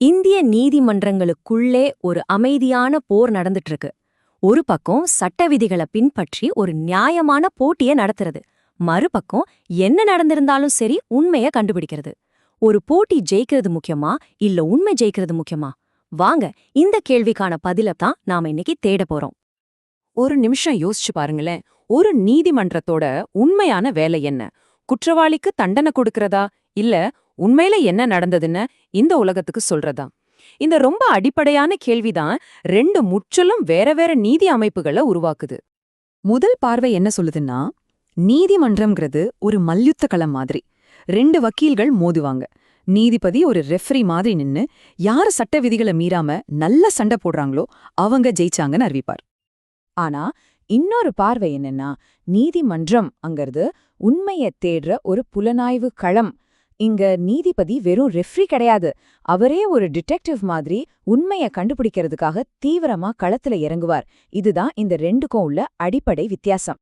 இந்திய நீதிமன்றங்களுக்குள்ளே ஒரு அமைதியான போர் நடந்துட்டு இருக்கு ஒரு பக்கம் சட்ட விதிகளை பின்பற்றி ஒரு நியாயமான போட்டிய நடத்துறது. மறுபக்கம் என்ன நடந்திருந்தாலும் சரி உண்மைய கண்டுபிடிக்கிறது. ஒரு போட்டி ஜெயிக்கிறது முக்கியமா இல்ல உண்மை ஜெயிக்கிறது முக்கியமா? வாங்க இந்த கேள்விக்கான பதில தான் நாம இன்னைக்கு தேட போறோம். ஒரு நிமிஷம் யோசிச்சு பாருங்களேன். ஒரு நீதிமன்றத்தோட உண்மையான வேலை என்ன? குற்றவாளிக்கு தண்டனை கொடுக்கறதா? இல்ல உண்மையில என்ன நடந்ததுன்னு இந்த உலகத்துக்கு சொல்றதா? இந்த ரொம்ப அடிப்படையான கேள்விதான் ரெண்டு முற்றிலும் வேற வேற நீதி அமைப்புகளை உருவாக்குது. முதல் பார்வை என்ன சொல்லுதுன்னா நீதிமன்றம்ங்கிறது ஒரு மல்யுத்த களம் மாதிரி. ரெண்டு வக்கீல்கள் மோதுவாங்க. நீதிபதி ஒரு ரெஃபரி மாதிரி நின்னு யார் சட்ட விதிகளை மீறாம நல்ல சண்டை போடுறாங்களோ அவங்க ஜெயிச்சாங்கன்னு அறிவிப்பார். ஆனா இன்னொரு பார்வை என்னன்னா நீதிமன்றம் அங்கிறது உண்மையை தேடுற ஒரு புலனாய்வு களம் இங்க நீதிபதி வெறும் ரெஃப்ரி கிடையாது. அவரே ஒரு டிடெக்டிவ் மாதிரி உண்மைய கண்டுபிடிக்கிறதுக்காக தீவிரமா களத்துல இறங்குவார். இதுதான் இந்த ரெண்டுக்கும் உள்ள அடிப்படை வித்தியாசம்.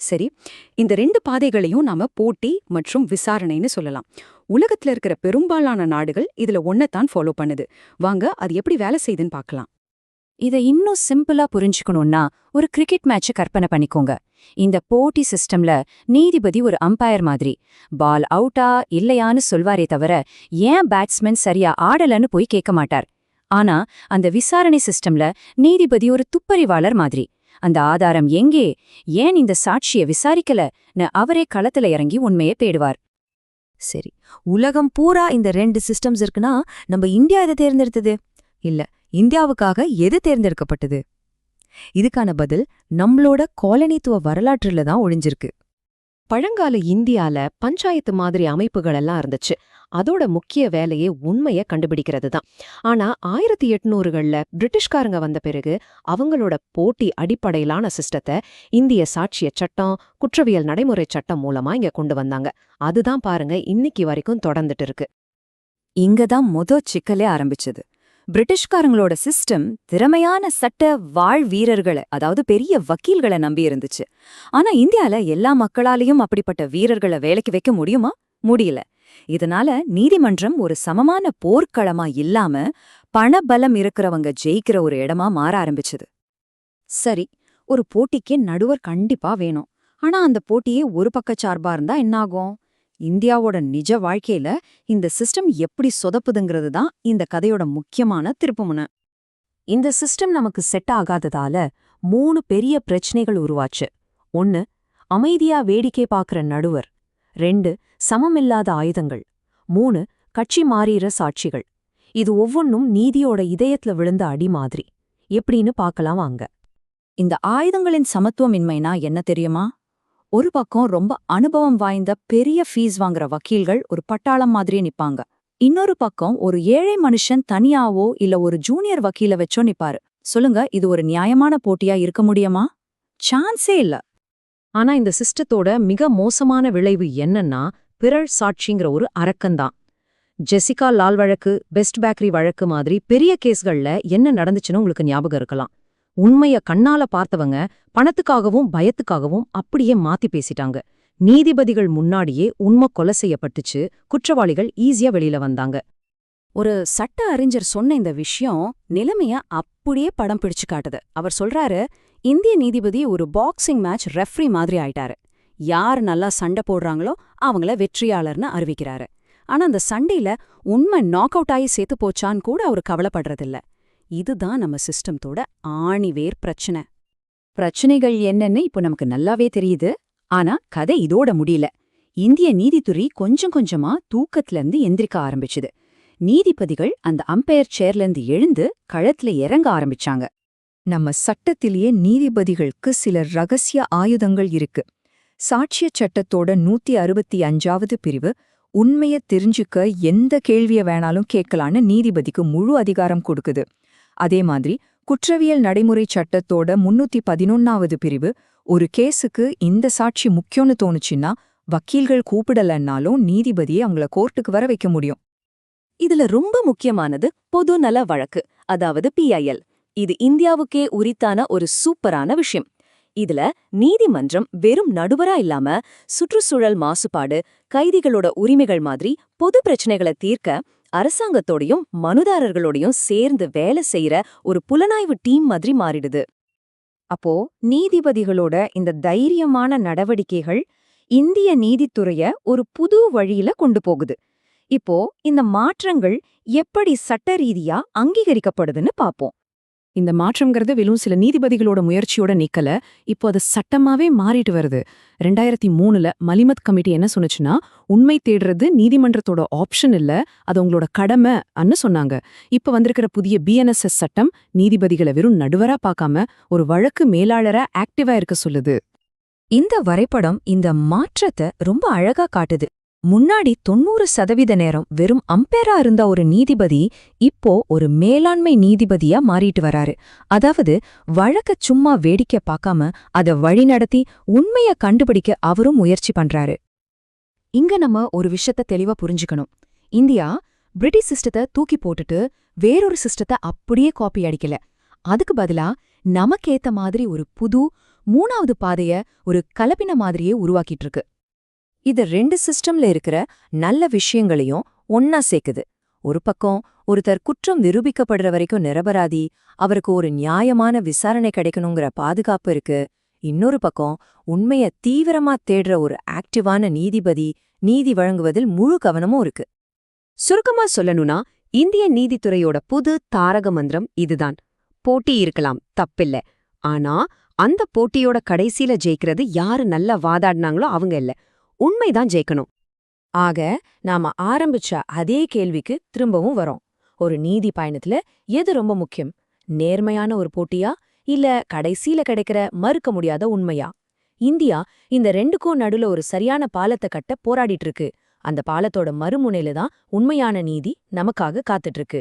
சரி இந்த ரெண்டு பாதைகளையும் நாம போட்டி மற்றும் விசாரணைன்னு சொல்லலாம். உலகத்துல இருக்கிற பெரும்பாலான நாடுகள் இதுல ஒன்னத்தான் ஃபாலோ பண்ணுது. வாங்க அது எப்படி வேலை செய்யுதுன்னு பார்க்கலாம். இதை இன்னும் சிம்பிளா புரிஞ்சுக்கணும்னா ஒரு கிரிக்கெட் மேட்சை கற்பனை பண்ணிக்கோங்க. இந்த போட்டி சிஸ்டம்ல நீதிபதி ஒரு அம்பையர் மாதிரி. பால் அவுட்டா இல்லையான்னு சொல்வாரே தவிர ஏன் பேட்ஸ்மேன் சரியா ஆடலன்னு போய் கேட்க மாட்டார். ஆனா அந்த விசாரணை சிஸ்டம்ல நீதிபதி ஒரு துப்பறிவாளர் மாதிரி. அந்த ஆதாரம் எங்கே? ஏன் இந்த சாட்சிய விசாரிக்கலன்னு அவரே களத்துல இறங்கி உண்மையை தேடுவார். சரி உலகம் பூரா இந்த ரெண்டு சிஸ்டம்ஸ் இருக்குன்னா நம்ம இந்தியா இதை தேர்ந்தெடுத்தது? இல்ல இந்தியாவுக்காக எது தேர்ந்தெடுக்கப்பட்டது? இதுக்கான பதில் நம்மளோட காலனித்துவ வரலாற்றுல தான் ஒழிஞ்சிருக்கு. பழங்கால இந்தியால பஞ்சாயத்து மாதிரி அமைப்புகள் எல்லாம் இருந்துச்சு. அதோட முக்கிய வேலையே உண்மைய கண்டுபிடிக்கிறது தான். ஆனா ஆயிரத்தி எட்நூறுகள்ல பிரிட்டிஷ்காரங்க வந்த பிறகு அவங்களோட போட்டி அடிப்படையிலான சிஸ்டத்தை இந்திய சாட்சிய சட்டம் குற்றவியல் நடைமுறை சட்டம் மூலமா இங்க கொண்டு வந்தாங்க. அதுதான் பாருங்க இன்னைக்கு வரைக்கும் தொடர்ந்துட்டு இருக்கு. இங்க தான் மொத சிக்கலே ஆரம்பிச்சது. பிரிட்டிஷ்காரங்களோட சிஸ்டம் திறமையான சட்ட வாழ் வீரர்களை அதாவது பெரிய வக்கீல்களை நம்பி இருந்துச்சு. ஆனா இந்தியால எல்லா மக்களாலையும் அப்படிப்பட்ட வீரர்களை வேலைக்கு வைக்க முடியுமா? முடியல. இதனால நீதிமன்றம் ஒரு சமமான போர்க்களமா இல்லாம பணபலம் இருக்கிறவங்க ஜெயிக்கிற ஒரு இடமா மாற ஆரம்பிச்சது. சரி ஒரு போட்டிக்கு நடுவர் கண்டிப்பா வேணும். ஆனா அந்த போட்டியே ஒரு பக்கச்சார்பா இருந்தா என்னாகும்? இந்தியாவோட நிஜ வாழ்க்கையில இந்த சிஸ்டம் எப்படி சொதப்புதுங்கிறது தான் இந்த கதையோட முக்கியமான திருப்புமுனை. இந்த சிஸ்டம் நமக்கு செட் ஆகாததால மூணு பெரிய பிரச்சனைகள் உருவாச்சு. ஒன்னு அமைதியா வேடிக்கை பார்க்கற நடுவர். ரெண்டு சமமில்லாத ஆயுதங்கள். மூணு கட்சி மாறிற சாட்சிகள். இது ஒவ்வொன்னும் நீதியோட இதயத்துல விழுந்த அடி மாதிரி. எப்படின்னு பார்க்கலாம் வாங்க. இந்த ஆயுதங்களின் சமத்துவமின்மைனா என்ன தெரியுமா? ஒரு பக்கம் ரொம்ப அனுபவம் வாய்ந்த பெரிய ஃபீஸ் வாங்குற வக்கீல்கள் ஒரு பட்டாளம் மாதிரியே நிப்பாங்க. இன்னொரு பக்கம் ஒரு ஏழை மனுஷன் தனியாவோ இல்ல ஒரு ஜூனியர் வக்கீல வச்சோ நிப்பாரு. சொல்லுங்க இது ஒரு நியாயமான போட்டியா இருக்க முடியுமா? சான்ஸே இல்ல. ஆனா இந்த சிஸ்டத்தோட மிக மோசமான விளைவு என்னன்னா பிறர் சாட்சிங்கிற ஒரு அரக்கந்தான் ஜெசிகா லால் வழக்கு பெஸ்ட் பேக்கரி வழக்கு மாதிரி பெரிய கேஸ்கள்ல என்ன நடந்துச்சுன்னு உங்களுக்கு ஞாபகம் இருக்கலாம். உண்மைய கண்ணால பார்த்தவங்க பணத்துக்காகவும் பயத்துக்காகவும் அப்படியே மாத்தி பேசிட்டாங்க. நீதிபதிகள் முன்னாடியே உண்மை கொலை செய்யப்பட்டுச்சு. குற்றவாளிகள் ஈஸியா வெளியில வந்தாங்க. ஒரு சட்ட அறிஞர் சொன்ன இந்த விஷயம் நிலைமைய அப்படியே படம் பிடிச்சு காட்டுது. அவர் சொல்றாரு இந்திய நீதிபதி ஒரு பாக்ஸிங் மேட்ச் ரெஃப்ரி மாதிரி ஆயிட்டாரு. யார் நல்லா சண்டை போடுறாங்களோ அவங்கள வெற்றியாளர்னு அறிவிக்கிறாரு. ஆனா அந்த சண்டையில உண்மை நாக் அவுட் ஆகி சேர்த்து போச்சான்னு கூட அவர் கவலைப்படுறதில்ல. இதுதான் நம்ம சிஸ்டம்தோட ஆணிவேர் பிரச்சனை. பிரச்சனைகள் என்னன்னு இப்போ நமக்கு நல்லாவே தெரியுது. ஆனா கதை இதோட முடியல. இந்திய நீதித்துறை கொஞ்சம் கொஞ்சமா தூக்கத்துல இருந்து எந்திரிக்க ஆரம்பிச்சுது. நீதிபதிகள் அந்த அம்பையர் சேர்ல இருந்து எழுந்து களத்துல இறங்க ஆரம்பிச்சாங்க. நம்ம சட்டத்திலேயே நீதிபதிகளுக்கு சில ரகசிய ஆயுதங்கள் இருக்கு. சாட்சிய சட்டத்தோட நூத்தி அறுபத்தி அஞ்சாவது பிரிவு உண்மைய தெரிஞ்சுக்க எந்த கேள்விய வேணாலும் கேட்கலான்னு நீதிபதிக்கு முழு அதிகாரம் கொடுக்குது. அதே மாதிரி குற்றவியல் நடைமுறை சட்டத்தோட முன்னூத்தி பதினொன்னாவது பிரிவு ஒரு கேஸுக்கு இந்த சாட்சி முக்கியம்னு தோணுச்சுன்னா வக்கீல்கள் கூப்பிடலன்னாலும் நீதிபதியை அவங்கள கோர்ட்டுக்கு வர வைக்க முடியும். இதுல ரொம்ப முக்கியமானது பொது நல வழக்கு அதாவது பிஐஎல் இது இந்தியாவுக்கே உரித்தான ஒரு சூப்பரான விஷயம். இதுல நீதிமன்றம் வெறும் நடுவரா இல்லாம சுற்றுச்சூழல் மாசுபாடு கைதிகளோட உரிமைகள் மாதிரி பொது பிரச்சனைகளை தீர்க்க அரசாங்கத்தோடையும் மனுதாரர்களோடையும் சேர்ந்து வேலை செய்யற ஒரு புலனாய்வு டீம் மாதிரி மாறிடுது. அப்போ நீதிபதிகளோட இந்த தைரியமான நடவடிக்கைகள் இந்திய நீதித்துறைய ஒரு புது வழியில கொண்டு போகுது. இப்போ இந்த மாற்றங்கள் எப்படி சட்ட ரீதியா அங்கீகரிக்கப்படுதுன்னு பாப்போம். இந்த மாற்றம்ங்கிறது வெறும் சில நீதிபதிகளோட முயற்சியோட நிக்கல. இப்போ அது சட்டமாவே மாறிட்டு வருது. ரெண்டாயிரத்தி மூணுல மலிமத் கமிட்டி என்ன சொன்னுச்சுன்னா உண்மை தேடுறது நீதிமன்றத்தோட ஆப்ஷன் இல்ல அது உங்களோட கடமை அன்னு சொன்னாங்க. இப்ப வந்திருக்கிற புதிய பிஎன்எஸ்எஸ் சட்டம் நீதிபதிகளை வெறும் நடுவரா பார்க்காம ஒரு வழக்கு மேலாளரா ஆக்டிவா இருக்க சொல்லுது. இந்த வரைபடம் இந்த மாற்றத்தை ரொம்ப அழகா காட்டுது. முன்னாடி தொண்ணூறு சதவீத நேரம் வெறும் அம்பேரா இருந்த ஒரு நீதிபதி இப்போ ஒரு மேலாண்மை நீதிபதியா மாறிட்டு வராரு. அதாவது வழக்க சும்மா வேடிக்கை பார்க்காம அத வழிநடத்தி உண்மைய கண்டுபிடிக்க அவரும் முயற்சி பண்றாரு. இங்க நம்ம ஒரு விஷயத்த தெளிவா புரிஞ்சுக்கணும். இந்தியா பிரிட்டிஷ் சிஸ்டத்தை தூக்கி போட்டுட்டு வேறொரு சிஸ்டத்தை அப்படியே காப்பி அடிக்கல. அதுக்கு பதிலா நமக்கேத்த மாதிரி ஒரு புது மூணாவது பாதைய ஒரு கலப்பின மாதிரியே உருவாக்கிட்டு இருக்கு. இது ரெண்டு சிஸ்டம்ல இருக்கிற நல்ல விஷயங்களையும் ஒன்னா சேர்க்குது. ஒரு பக்கம் ஒருத்தர் குற்றம் நிரூபிக்கப்படுற வரைக்கும் நிரபராதி அவருக்கு ஒரு நியாயமான விசாரணை கிடைக்கணுங்கிற பாதுகாப்பு இருக்கு. இன்னொரு பக்கம் உண்மைய தீவிரமா தேடுற ஒரு ஆக்டிவான நீதிபதி நீதி வழங்குவதில் முழு கவனமும் இருக்கு. சுருக்கமா சொல்லணும்னா இந்திய நீதித்துறையோட புது தாரக மந்திரம் இதுதான். போட்டி இருக்கலாம் தப்பில்ல. ஆனா அந்த போட்டியோட கடைசியில ஜெயிக்கிறது யாரு நல்லா வாதாடினாங்களோ அவங்க இல்ல. உண்மைதான் ஜெயிக்கணும். ஆக நாம ஆரம்பிச்ச அதே கேள்விக்கு திரும்பவும் வரோம். ஒரு நீதி பயணத்துல எது ரொம்ப முக்கியம்? நேர்மையான ஒரு போட்டியா? இல்ல கடைசியில கிடைக்கிற மறுக்க முடியாத உண்மையா? இந்தியா இந்த ரெண்டுக்கும் நடுல ஒரு சரியான பாலத்தை கட்ட போராடிட்டு இருக்கு. அந்த பாலத்தோட மறுமுனையில தான் உண்மையான நீதி நமக்காக காத்துட்டு இருக்கு.